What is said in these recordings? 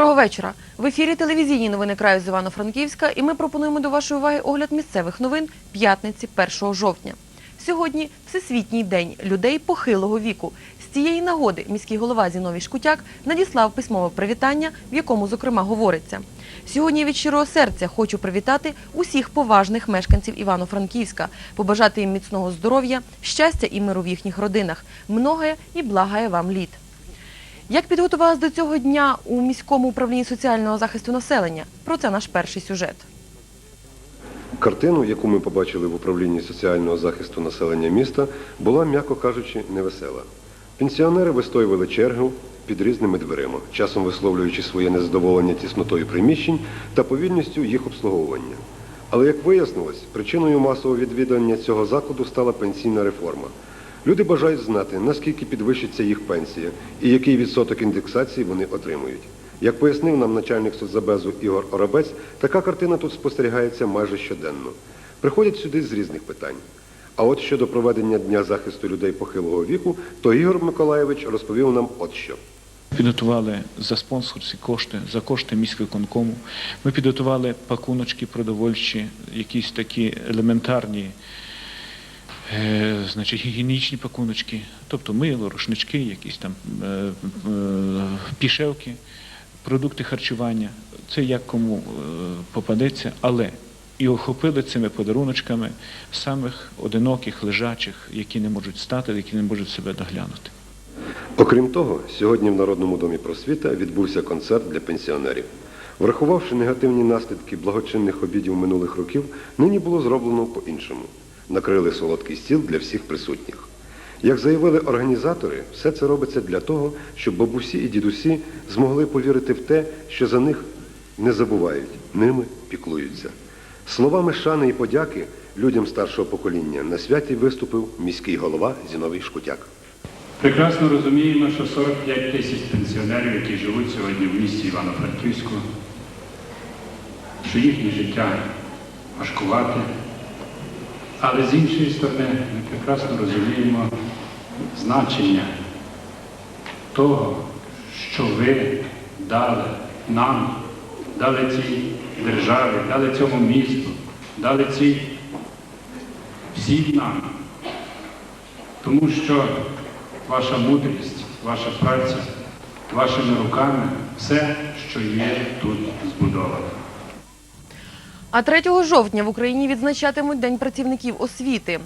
Доброго вечора. В ефірі телевізійні новини краю з Івано-Франківська, і ми пропонуємо до вашої уваги огляд місцевих новин п'ятниці 1 жовтня. Сьогодні Всесвітній день людей похилого віку. З цієї нагоди міський голова Зіновій Шкутяк надіслав письмове привітання, в якому, зокрема, говориться. Сьогодні від щирого серця хочу привітати усіх поважних мешканців Івано-Франківська, побажати їм міцного здоров'я, щастя і миру в їхніх родинах. Многое і благає вам літ. Як підготувалась до цього дня у міському управлінні соціального захисту населення? Про це наш перший сюжет. Картину, яку ми побачили в управлінні соціального захисту населення міста, була, м'яко кажучи, невесела. Пенсіонери вистоювали чергу під різними дверима, часом висловлюючи своє незадоволення тіснотою приміщень та повільністю їх обслуговування. Але, як вияснилось, причиною масового відвідування цього закладу стала пенсійна реформа. Люди бажають знати, наскільки підвищиться їх пенсія і який відсоток індексації вони отримують. Як пояснив нам начальник соцзабезу Ігор Оробець, така картина тут спостерігається майже щоденно. Приходять сюди з різних питань. А от щодо проведення Дня захисту людей похилого віку, то Ігор Миколаєвич розповів нам от що. Підготували за спонсорські кошти, за кошти міськвиконкому. Ми підготували пакуночки продовольчі, якісь такі елементарні, значить, гігієнічні пакуночки, тобто мило, рушнички, якісь там е, е, пішевки, продукти харчування. Це як кому е, попадеться, але і охопили цими подаруночками самих одиноких, лежачих, які не можуть стати, які не можуть себе доглянути. Окрім того, сьогодні в Народному домі просвіта відбувся концерт для пенсіонерів. Врахувавши негативні наслідки благочинних обідів минулих років, нині було зроблено по-іншому. Накрили солодкий стіл для всіх присутніх. Як заявили організатори, все це робиться для того, щоб бабусі і дідусі змогли повірити в те, що за них не забувають, ними піклуються. Словами шани і подяки людям старшого покоління на святі виступив міський голова Зіновій Шкутяк. Прекрасно розуміємо, що 45 тисяч пенсіонерів, які живуть сьогодні в місті Івано-Франківську, що їхнє життя важкувате. Але з іншої сторони, ми прекрасно розуміємо значення того, що ви дали нам, дали цій державі, дали цьому місту, дали цій всім нам. Тому що ваша мудрість, ваша праця, вашими руками все, що є тут збудовано. А 3 жовтня в Україні відзначатимуть День працівників освіти.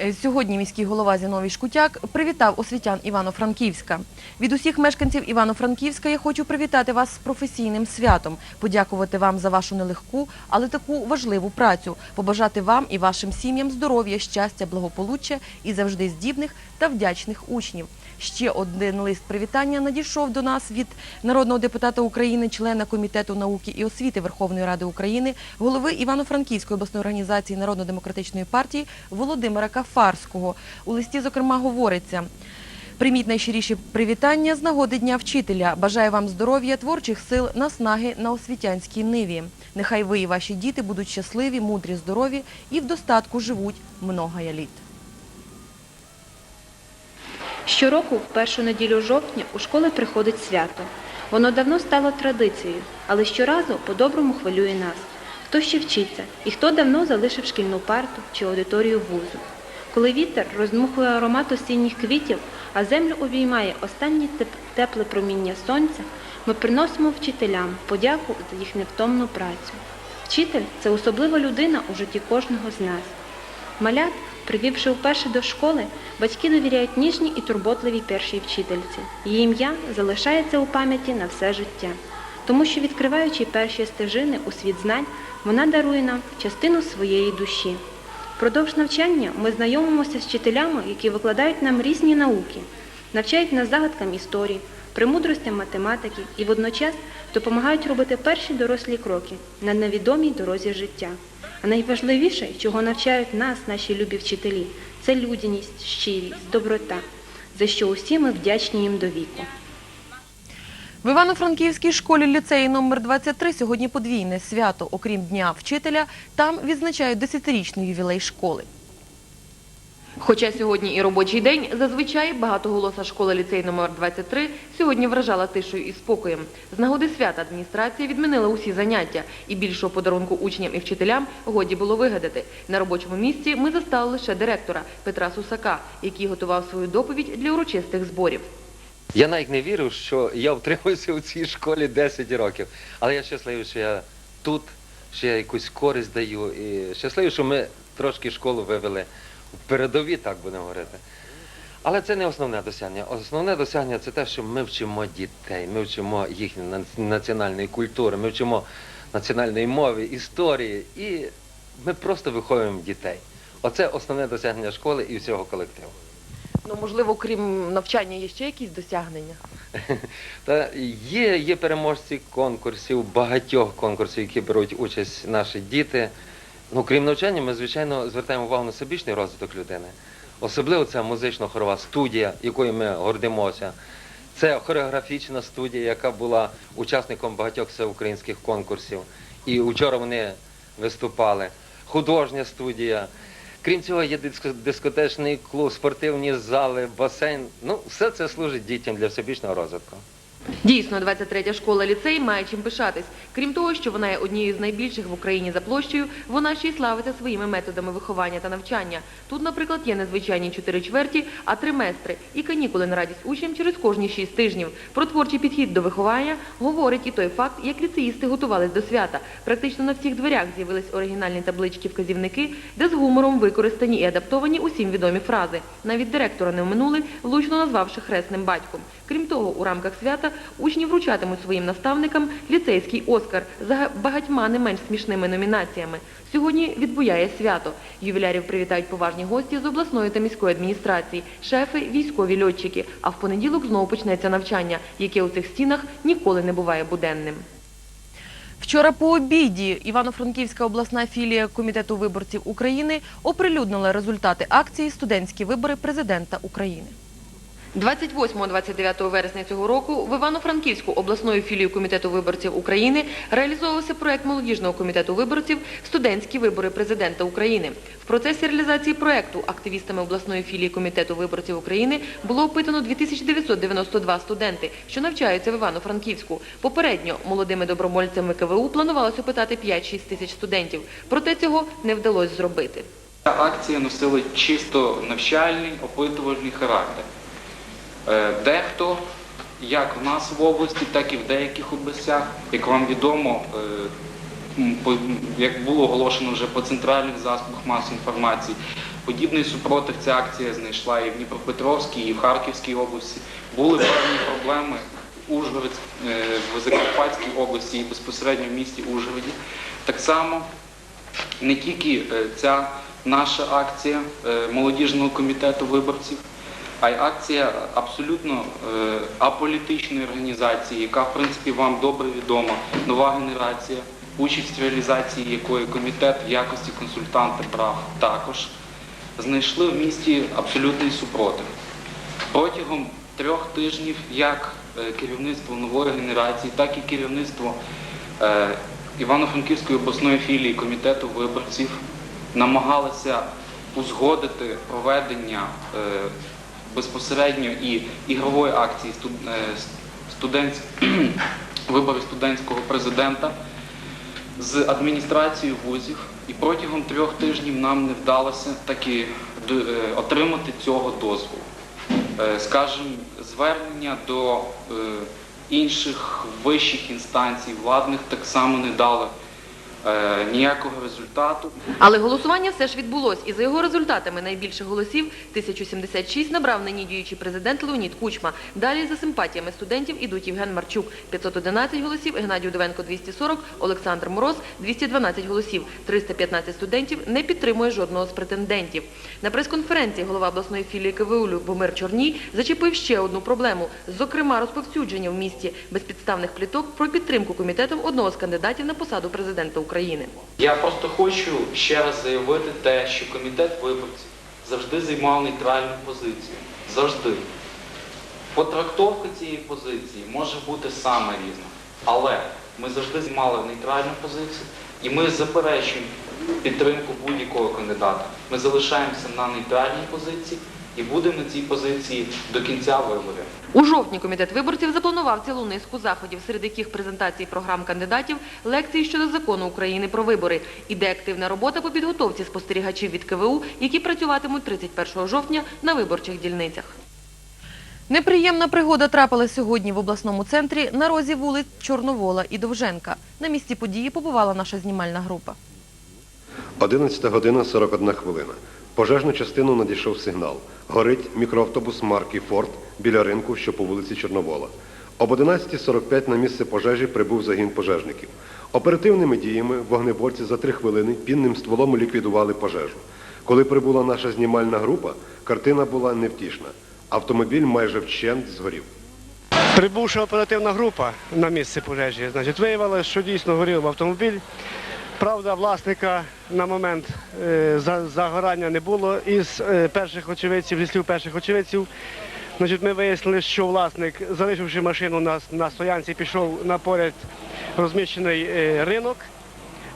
Е, Сьогодні міський голова Зіновій Шкутяк привітав освітян Івано-Франківська. Від усіх мешканців Івано-Франківська я хочу привітати вас з професійним святом, подякувати вам за вашу нелегку, але таку важливу працю, побажати вам і вашим сім'ям здоров'я, щастя, благополуччя і завжди здібних та вдячних учнів. Ще один лист привітання надійшов до нас від народного депутата України, члена комітету науки і освіти Верховної Ради України, голови Івано-Франківської обласної організації Народно-демократичної партії Володимира Кафарського. У листі, зокрема, говориться. Прийміть найщиріші привітання з нагоди Дня вчителя. Бажаю вам здоров'я, творчих сил, наснаги на освітянській ниві. Нехай ви і ваші діти будуть щасливі, мудрі, здорові і в достатку живуть многая літ. Щороку, в першу неділю жовтня, у школи приходить свято. Воно давно стало традицією, але щоразу по-доброму хвилює нас. Хто ще вчиться і хто давно залишив шкільну парту чи аудиторію вузу. Коли вітер роздмухує аромат осінніх квітів, а землю обіймає останнє тепле проміння сонця, ми приносимо вчителям подяку за їх невтомну працю. Вчитель це особлива людина у житті кожного з нас. Малят, привівши вперше до школи, батьки довіряють ніжній і турботливій першій вчительці. Її ім'я залишається у пам'яті на все життя, тому що, відкриваючи перші стежини у світ знань, вона дарує нам частину своєї душі. Впродовж навчання ми знайомимося з вчителями, які викладають нам різні науки, навчають нас загадкам історії, премудростям математики і водночас допомагають робити перші дорослі кроки на невідомій дорозі життя. А найважливіше, чого навчають нас, наші любі вчителі, це людяність, щирість, доброта, за що усі ми вдячні їм до віку. В Івано-Франківській школі ліцеї номер 23 сьогодні подвійне свято. Окрім Дня вчителя, там відзначають 10-річний ювілей школи. Хоча сьогодні і робочий день, зазвичай багатоголоса школа ліцей номер 23 сьогодні вражала тишою і спокоєм. З нагоди свята адміністрація відмінила усі заняття, і більшого подарунку учням і вчителям годі було вигадати. На робочому місці ми застали лише директора Петра Сусака, який готував свою доповідь для урочистих зборів. Я навіть не вірив, що я втримуюся у цій школі 10 років. Але я щасливий, що я тут, що я якусь користь даю. І щасливий, що ми трошки школу вивели в передові, так будемо говорити. Але це не основне досягнення. Основне досягнення це те, що ми вчимо дітей, ми вчимо їхньої національної культури, ми вчимо національної мови, історії, і ми просто виховуємо дітей. Оце основне досягнення школи і всього колективу. Ну, можливо, крім навчання, є ще якісь досягнення? Та є, є переможці конкурсів, багатьох конкурсів, які беруть участь наші діти. Ну, крім навчання, ми, звичайно, звертаємо увагу на всебічний розвиток людини. Особливо це музично-хорова студія, якою ми гордимося. Це хореографічна студія, яка була учасником багатьох всеукраїнських конкурсів. І вчора вони виступали. Художня студія. Крім цього, є диско- дискотечний клуб, спортивні зали, басейн. Ну, все це служить дітям для всебічного розвитку. Дійсно, 23-я школа ліцей має чим пишатись. Крім того, що вона є однією з найбільших в Україні за площею, вона ще й славиться своїми методами виховання та навчання. Тут, наприклад, є незвичайні чотири чверті, а триместри і канікули на радість учням через кожні шість тижнів. Про творчий підхід до виховання говорить і той факт, як ліцеїсти готувались до свята. Практично на всіх дверях з'явились оригінальні таблички-вказівники, де з гумором використані і адаптовані усім відомі фрази. Навіть директора не оминули, влучно назвавши хресним батьком. Крім того, у рамках свята учні вручатимуть своїм наставникам ліцейський Оскар за багатьма не менш смішними номінаціями. Сьогодні відбуяє свято. Ювілярів привітають поважні гості з обласної та міської адміністрації, шефи, військові льотчики. А в понеділок знову почнеться навчання, яке у цих стінах ніколи не буває буденним. Вчора по обіді Івано-Франківська обласна філія Комітету виборців України оприлюднила результати акції Студентські вибори президента України. 28-29 вересня цього року в Івано-Франківську обласною філією Комітету виборців України реалізовувався проект молодіжного комітету виборців Студентські вибори президента України. В процесі реалізації проекту активістами обласної філії Комітету виборців України було опитано 2992 студенти, що навчаються в Івано-Франківську. Попередньо молодими добровольцями КВУ планувалось опитати 5-6 тисяч студентів. Проте цього не вдалося зробити. Акція носила чисто навчальний, опитувальний характер. Е, Дехто, як в нас в області, так і в деяких областях, як вам відомо, е, як було оголошено вже по центральних засобах масової інформації, подібний супротив ця акція знайшла і в Дніпропетровській, і в Харківській області. Були певні проблеми Ужгород, е, в Закарпатській області і безпосередньо в місті Ужгороді. Так само не тільки ця наша акція молодіжного комітету виборців, а й акція абсолютно е, аполітичної організації, яка в принципі вам добре відома, нова генерація, участь в реалізації якої комітет в якості консультанта брав також, знайшли в місті абсолютний супротив. Протягом трьох тижнів як е, керівництво нової генерації, так і керівництво е, Івано-Франківської обласної філії комітету виборців намагалися узгодити проведення безпосередньо і ігрової акції е, студентсь- виборів студентського президента з адміністрацією вузів, і протягом трьох тижнів нам не вдалося таки е, отримати цього дозволу. Е, Скажімо, звернення до інших вищих інстанцій владних так само не дали ніякого результату. Але голосування все ж відбулось, і за його результатами найбільше голосів 1076 набрав нині діючий президент Леонід Кучма. Далі за симпатіями студентів ідуть Євген Марчук 511 голосів, Геннадій Удовенко 240, Олександр Мороз 212 голосів. 315 студентів не підтримує жодного з претендентів. На прес-конференції голова обласної філії КВУ Любомир Чорній зачепив ще одну проблему, зокрема розповсюдження в місті безпідставних пліток про підтримку комітетом одного з кандидатів на посаду президента України. Я просто хочу ще раз заявити те, що комітет виборців завжди займав нейтральну позицію. Завжди. Потрактовка цієї позиції може бути саме різна. Але Ми завжди займали нейтральну позицію, і ми заперечуємо підтримку будь-якого кандидата. Ми залишаємося на нейтральній позиції і будемо на цій позиції до кінця виборів. У жовтні комітет виборців запланував цілу низку заходів, серед яких презентації програм кандидатів, лекції щодо закону України про вибори. Іде активна робота по підготовці спостерігачів від КВУ, які працюватимуть 31 жовтня на виборчих дільницях. Неприємна пригода трапилась сьогодні в обласному центрі на розі вулиць Чорновола і Довженка. На місці події побувала наша знімальна група. 11 година 41 хвилина. Пожежну частину надійшов сигнал. Горить мікроавтобус марки Форд біля ринку, що по вулиці Чорновола. Об 11.45 на місце пожежі прибув загін пожежників. Оперативними діями вогнеборці за три хвилини пінним стволом ліквідували пожежу. Коли прибула наша знімальна група, картина була невтішна. Автомобіль майже вщент згорів. Прибувши оперативна група на місце пожежі, значить, виявилося, що дійсно горів автомобіль. Правда, власника на момент е, загорання не було. Із е, перших очевидців, зі слів перших очевидців, значить, ми вияснили, що власник, залишивши машину на, на стоянці, пішов на поряд розміщений е, ринок,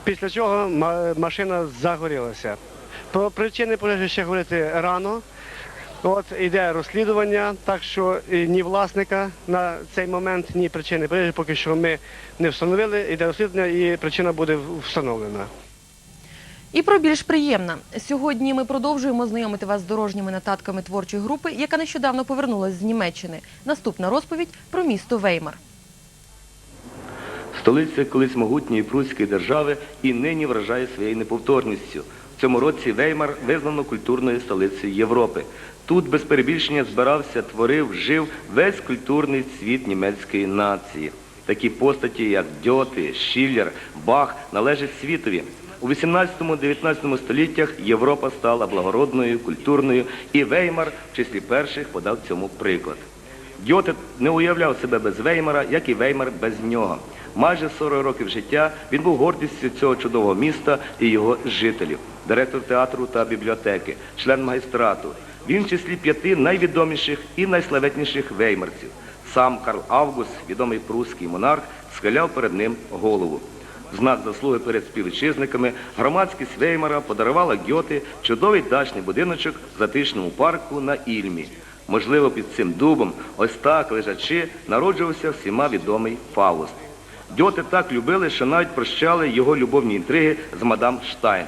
після чого машина загорілася. Про причини пожежі ще говорити рано. От іде розслідування, так що е, ні власника на цей момент, ні причини пожежі поки що ми не встановили. Іде розслідування і причина буде встановлена. І про більш приємне. Сьогодні ми продовжуємо знайомити вас з дорожніми нотатками творчої групи, яка нещодавно повернулась з Німеччини. Наступна розповідь про місто Веймар. Столиця колись могутньої прусської держави і нині вражає своєю неповторністю. Цьому році Веймар визнано культурною столицею Європи. Тут без перебільшення збирався, творив, жив весь культурний світ німецької нації. Такі постаті, як Дьоти, Шіллер, Бах, належать світові. У 18-19 століттях Європа стала благородною, культурною, і Веймар в числі перших подав цьому приклад. Гьоте не уявляв себе без Веймара, як і Веймар без нього. Майже 40 років життя він був гордістю цього чудового міста і його жителів, директор театру та бібліотеки, член магістрату. Він в числі п'яти найвідоміших і найславетніших веймарців. Сам Карл Август, відомий прусський монарх, схиляв перед ним голову. Знак заслуги перед співвітчизниками громадськість Веймара подарувала Гьоти чудовий дачний будиночок в затишному парку на Ільмі. Можливо, під цим дубом, ось так лежачи, народжувався всіма відомий Фауст. Дьоти так любили, що навіть прощали його любовні інтриги з мадам Штайн.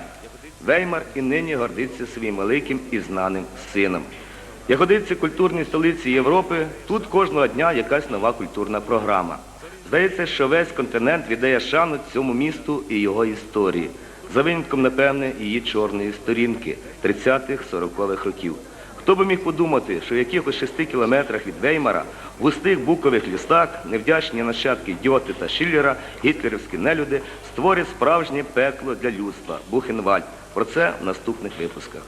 Веймар і нині гордиться своїм великим і знаним сином. Як годиться культурній столиці Європи, тут кожного дня якась нова культурна програма. Здається, що весь континент віддає шану цьому місту і його історії. За винятком, напевне, її чорної сторінки 30-40-х років. Хто би міг подумати, що в якихось шести кілометрах від Веймара, в густих букових лісах, невдячні нащадки Дьоти та Шиллера, гітлерівські нелюди створять справжнє пекло для людства Бухенвальд. Про це в наступних випусках.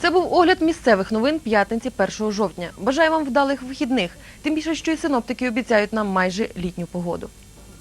Це був огляд місцевих новин п'ятниці 1 жовтня. Бажаю вам вдалих вихідних, тим більше, що і синоптики обіцяють нам майже літню погоду.